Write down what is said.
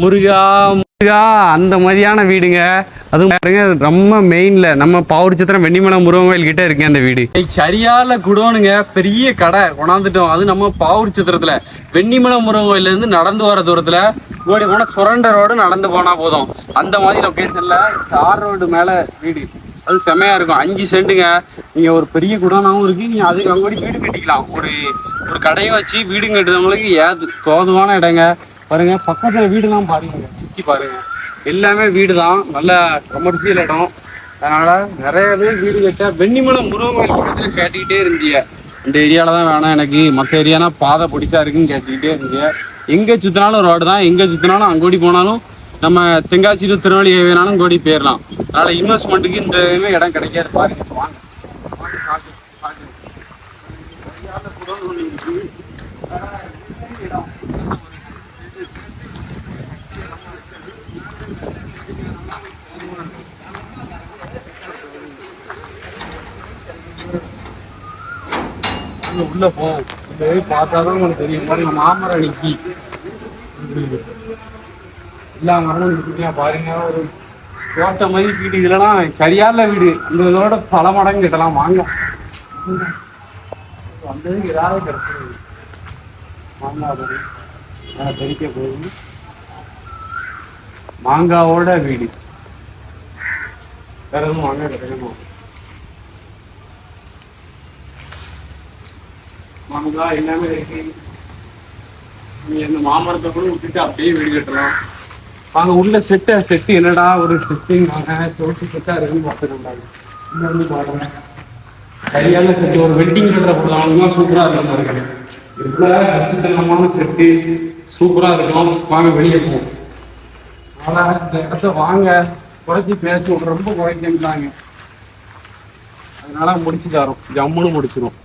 முருகா முருகா அந்த மாதிரியான வீடுங்க. அதுவும் பாருங்க ரொம்ப மெயின்ல நம்ம பாவூர் சித்திரம் வெண்ணிமலை முருகன் கோயில் கிட்ட இருக்கு அந்த வீடு. சரியால குடோனுங்க பெரிய கடை கொண்டாந்துட்டோம். அது நம்ம பாவூர் சித்திரத்துல வெண்ணிமலை முருகன் கோயில்ல இருந்து நடந்து வர தூரத்துல ஓடி போனா சுரண்ட ரோடு நடந்து போனா போதும். அந்த மாதிரி லொக்கேஷன்ல தார் ரோடு மேல வீடு. அது செமையா இருக்கும். அஞ்சு சென்ட்டுங்க நீங்க ஒரு பெரிய குடோனாவும் இருக்கு. நீங்க அதுக்கு அங்கோடி வீடு கட்டிக்கலாம். ஒரு ஒரு கடையை வச்சு வீடு கட்டுறவங்களுக்கு ஏது தோதுவான இடங்க. பாருங்க பக்கத்துல வீடுலாம் பாருங்க சுத்தி பாருங்க. எல்லாமே வீடு தான் நல்ல கமர்ஷியல் இடம். அதனால நிறைய பேர் வீடு கட்ட வெண்ணிமலை முருகன் பக்கத்துல கேட்டுக்கிட்டே இருந்தீங்க இந்த ஏரியாவில் தான் வேணாம் எனக்கு. மற்ற ஏரியானா பாதை பிடிச்சா இருக்குன்னு கேட்டுக்கிட்டே இருந்தீங்க எங்கே சுத்தினாலும் ரோடு தான். எங்கே சுத்தினாலும் அங்கோடி போனாலும் நம்ம தென்காசி to திருநெல்வேலி வேணாலும் கோடி போயிடலாம் அதனால் இன்வெஸ்ட்மெண்ட்டுக்கு இந்த இடம் கிடைக்காது. பாருங்க வாங்க காட்டு, காட்டு. சரியான குடோன் ஒண்ணு இருக்கு. ஆஹ் இது இடம். அங்க உள்ள போ. இந்த பார்த்தா பார்த்தாதான் உனக்கு தெரியும். பாருங்க மாமரம் அன்னைக்கு எல்லா மரமும் இருக்குங்க பாருங்க. ஒரு தோட்ட மாதிரி வீடு. இல்லைன்னா சரியான வீடு. இந்த இதோட பல மடங்கு கிட்டலாம் வாங்க. வந்ததுக்கு ஏதாவது கிடைச்சது. மாங்காய் நான் மேலே போகுது. மாங்காவோட வீடு. வேற எதுவும் வாங்க கிடைக்கணும்? மாங்காய் எல்லாமே இருக்கு? நீ அந்த மாமரத்தை கூட விட்டுட்டு அப்படியே வீடு கட்டுறோம். வாங்க உள்ள செட்ட செட்டு என்னடா ஒரு செட்டுங்க தோட்டி செட்டா இருக்குன்னு பார்த்துருந்தாங்க இங்க வந்து பாருங்க. சரியான செட்டு ஒரு வெட்டிங் கட்டுற போடலாம். சூப்பரா இருக்கும் கிடையாது இதுக்குள்ள கஷ்டத்தனமான செட்டு. சூப்பரா இருக்கும். வாங்க வெளியே போவோம். ஆனா இந்த இடத்த வாங்க குறைச்சி பேசுவோம் ரொம்ப குறைக்கின்றாங்க அதனால முடிச்சு தரோம் ஜம்முன்னு முடிச்சிரும்